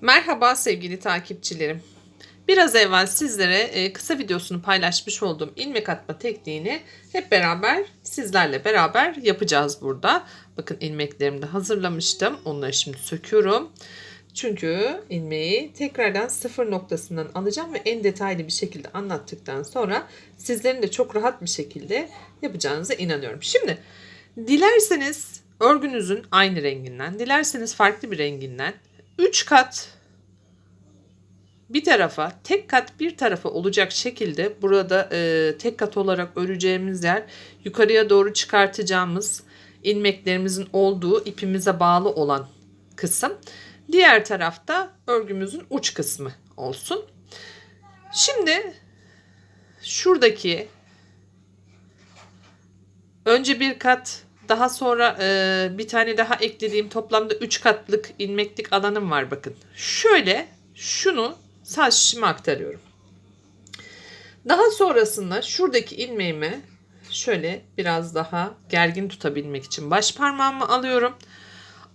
Merhaba sevgili takipçilerim. Biraz evvel sizlere e, kısa videosunu paylaşmış olduğum ilmek atma tekniğini hep beraber sizlerle beraber yapacağız burada. Bakın ilmeklerimi de hazırlamıştım. Onları şimdi söküyorum. Çünkü ilmeği tekrardan sıfır noktasından alacağım ve en detaylı bir şekilde anlattıktan sonra sizlerin de çok rahat bir şekilde yapacağınıza inanıyorum. Şimdi dilerseniz örgünüzün aynı renginden, dilerseniz farklı bir renginden 3 kat bir tarafa tek kat bir tarafa olacak şekilde burada e, tek kat olarak öreceğimiz yer yukarıya doğru çıkartacağımız ilmeklerimizin olduğu ipimize bağlı olan kısım. Diğer tarafta örgümüzün uç kısmı olsun. Şimdi şuradaki önce bir kat daha sonra e, bir tane daha eklediğim toplamda 3 katlık ilmeklik alanım var bakın. Şöyle şunu sağ şişime aktarıyorum. Daha sonrasında şuradaki ilmeğimi şöyle biraz daha gergin tutabilmek için baş parmağımı alıyorum.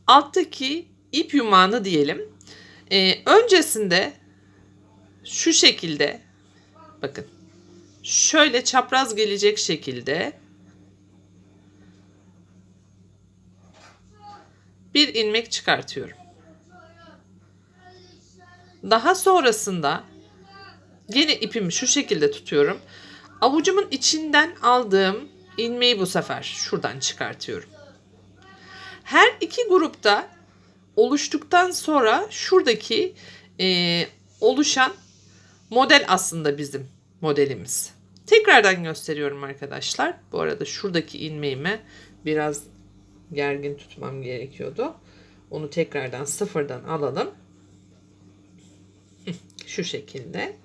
Alttaki ip yumağını diyelim. Ee, öncesinde şu şekilde bakın şöyle çapraz gelecek şekilde bir ilmek çıkartıyorum. Daha sonrasında yine ipimi şu şekilde tutuyorum. Avucumun içinden aldığım ilmeği bu sefer şuradan çıkartıyorum. Her iki grupta oluştuktan sonra şuradaki e, oluşan model aslında bizim modelimiz. Tekrardan gösteriyorum arkadaşlar. Bu arada şuradaki ilmeğimi biraz gergin tutmam gerekiyordu. Onu tekrardan sıfırdan alalım. Şu şekilde.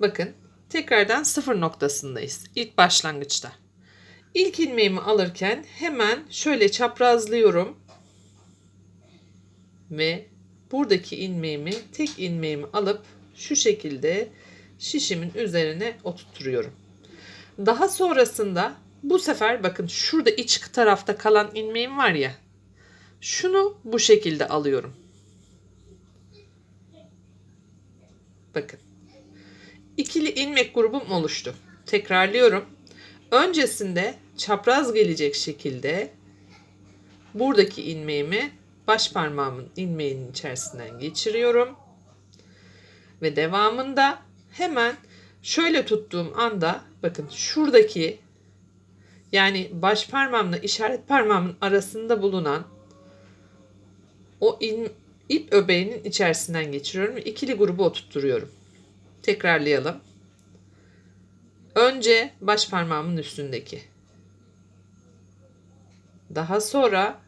Bakın tekrardan sıfır noktasındayız. İlk başlangıçta. İlk ilmeğimi alırken hemen şöyle çaprazlıyorum. Ve buradaki ilmeğimi tek ilmeğimi alıp şu şekilde şişimin üzerine oturtuyorum. Daha sonrasında bu sefer bakın şurada iç tarafta kalan ilmeğim var ya. Şunu bu şekilde alıyorum. Bakın. İkili ilmek grubum oluştu. Tekrarlıyorum. Öncesinde çapraz gelecek şekilde buradaki ilmeğimi baş parmağımın ilmeğinin içerisinden geçiriyorum. Ve devamında hemen şöyle tuttuğum anda bakın şuradaki yani baş parmağımla işaret parmağımın arasında bulunan o in, ip öbeğinin içerisinden geçiriyorum ve ikili grubu oturtturuyorum. Tekrarlayalım. Önce baş parmağımın üstündeki. Daha sonra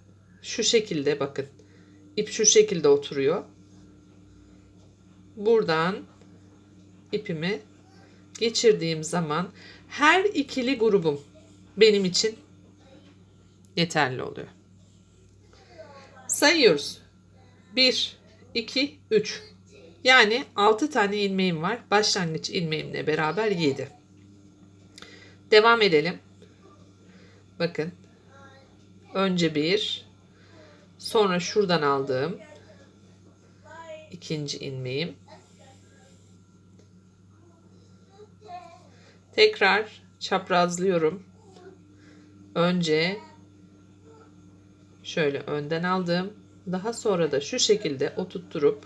şu şekilde bakın. ip şu şekilde oturuyor. Buradan ipimi geçirdiğim zaman her ikili grubum benim için yeterli oluyor. Sayıyoruz. 1, 2, 3. Yani 6 tane ilmeğim var. Başlangıç ilmeğimle beraber 7. Devam edelim. Bakın. Önce bir. Sonra şuradan aldığım ikinci ilmeğim. Tekrar çaprazlıyorum. Önce şöyle önden aldım. Daha sonra da şu şekilde oturtturup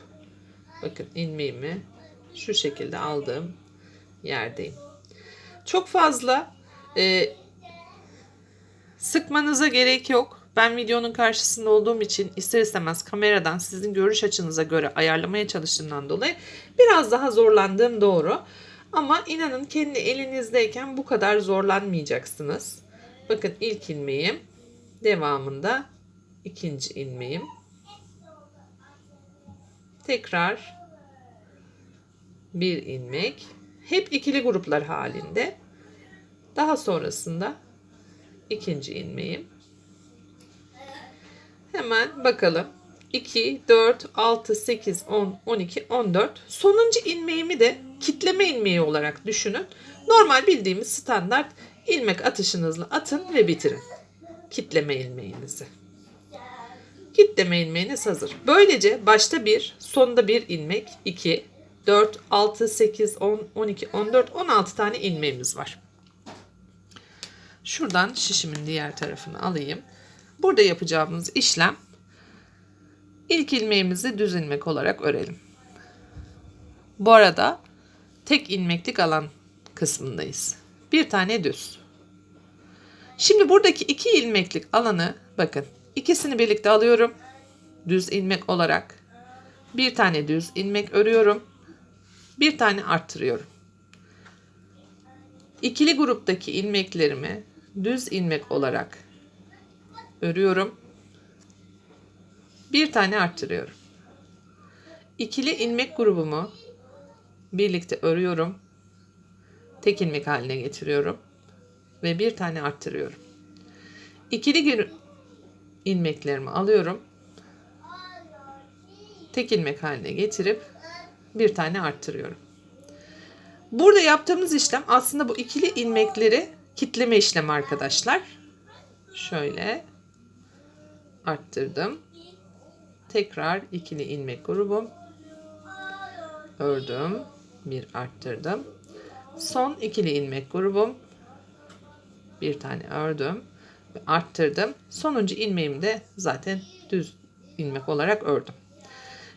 bakın ilmeğimi şu şekilde aldığım yerdeyim. Çok fazla e, sıkmanıza gerek yok. Ben videonun karşısında olduğum için ister istemez kameradan sizin görüş açınıza göre ayarlamaya çalıştığımdan dolayı biraz daha zorlandığım doğru. Ama inanın kendi elinizdeyken bu kadar zorlanmayacaksınız. Bakın ilk ilmeğim. Devamında ikinci ilmeğim. Tekrar bir ilmek. Hep ikili gruplar halinde. Daha sonrasında ikinci ilmeğim. Hemen bakalım. 2, 4, 6, 8, 10, 12, 14. Sonuncu ilmeğimi de kitleme ilmeği olarak düşünün. Normal bildiğimiz standart ilmek atışınızla atın ve bitirin. Kitleme ilmeğinizi. Kitleme ilmeğiniz hazır. Böylece başta bir, sonda bir ilmek, 2, 4, 6, 8, 10, 12, 14, 16 tane ilmeğimiz var. Şuradan şişimin diğer tarafını alayım. Burada yapacağımız işlem ilk ilmeğimizi düz ilmek olarak örelim. Bu arada tek ilmeklik alan kısmındayız. Bir tane düz. Şimdi buradaki iki ilmeklik alanı bakın ikisini birlikte alıyorum. Düz ilmek olarak. Bir tane düz ilmek örüyorum. Bir tane arttırıyorum. İkili gruptaki ilmeklerimi düz ilmek olarak örüyorum. Bir tane arttırıyorum. İkili ilmek grubumu birlikte örüyorum. Tek ilmek haline getiriyorum ve bir tane arttırıyorum. İkili gir- ilmeklerimi alıyorum. Tek ilmek haline getirip bir tane arttırıyorum. Burada yaptığımız işlem aslında bu ikili ilmekleri kitleme işlemi arkadaşlar. Şöyle arttırdım. Tekrar ikili ilmek grubum. Ördüm. Bir arttırdım. Son ikili ilmek grubum. Bir tane ördüm ve arttırdım. Sonuncu ilmeğimi de zaten düz ilmek olarak ördüm.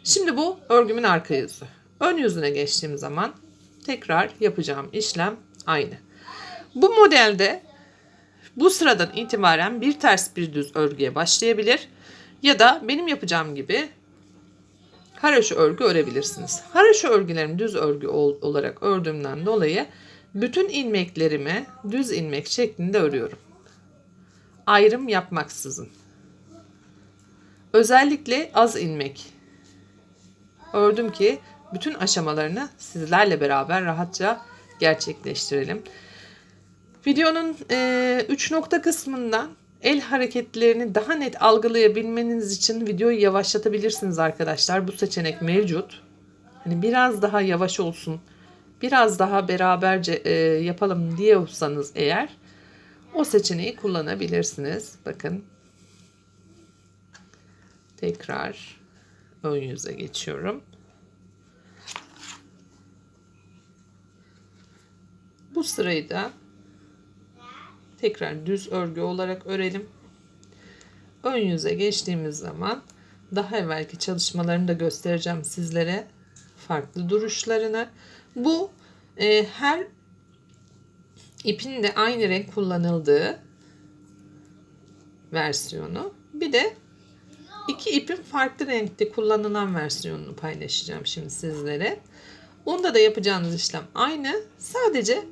Şimdi bu örgümün arka yüzü. Ön yüzüne geçtiğim zaman tekrar yapacağım işlem aynı. Bu modelde bu sıradan itibaren bir ters bir düz örgüye başlayabilir ya da benim yapacağım gibi haroşa örgü örebilirsiniz. Haroşa örgülerimi düz örgü ol- olarak ördüğümden dolayı bütün ilmeklerimi düz ilmek şeklinde örüyorum. Ayrım yapmaksızın. Özellikle az ilmek ördüm ki bütün aşamalarını sizlerle beraber rahatça gerçekleştirelim. Videonun 3 nokta kısmından el hareketlerini daha net algılayabilmeniz için videoyu yavaşlatabilirsiniz arkadaşlar. Bu seçenek mevcut. Hani biraz daha yavaş olsun, biraz daha beraberce e, yapalım diyorsanız eğer o seçeneği kullanabilirsiniz. Bakın. Tekrar ön yüze geçiyorum. Bu sırayı da tekrar düz örgü olarak örelim. Ön yüze geçtiğimiz zaman daha evvelki çalışmalarını da göstereceğim sizlere farklı duruşlarını. Bu e, her ipin de aynı renk kullanıldığı versiyonu. Bir de iki ipin farklı renkte kullanılan versiyonunu paylaşacağım şimdi sizlere. Onda da yapacağınız işlem aynı. Sadece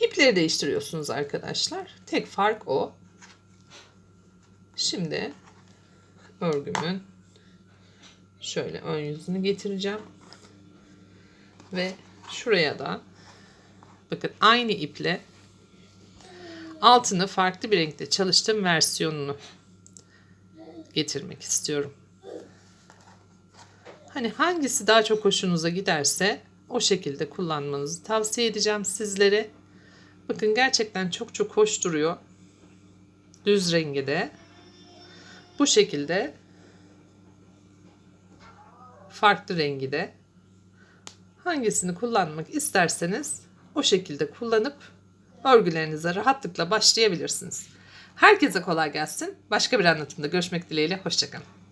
ipleri değiştiriyorsunuz arkadaşlar. Tek fark o. Şimdi örgümün şöyle ön yüzünü getireceğim. Ve şuraya da bakın aynı iple altını farklı bir renkte çalıştığım versiyonunu getirmek istiyorum. Hani hangisi daha çok hoşunuza giderse o şekilde kullanmanızı tavsiye edeceğim sizlere. Bakın gerçekten çok çok hoş duruyor. Düz rengi de. Bu şekilde farklı rengi de hangisini kullanmak isterseniz o şekilde kullanıp örgülerinize rahatlıkla başlayabilirsiniz. Herkese kolay gelsin. Başka bir anlatımda görüşmek dileğiyle. Hoşçakalın.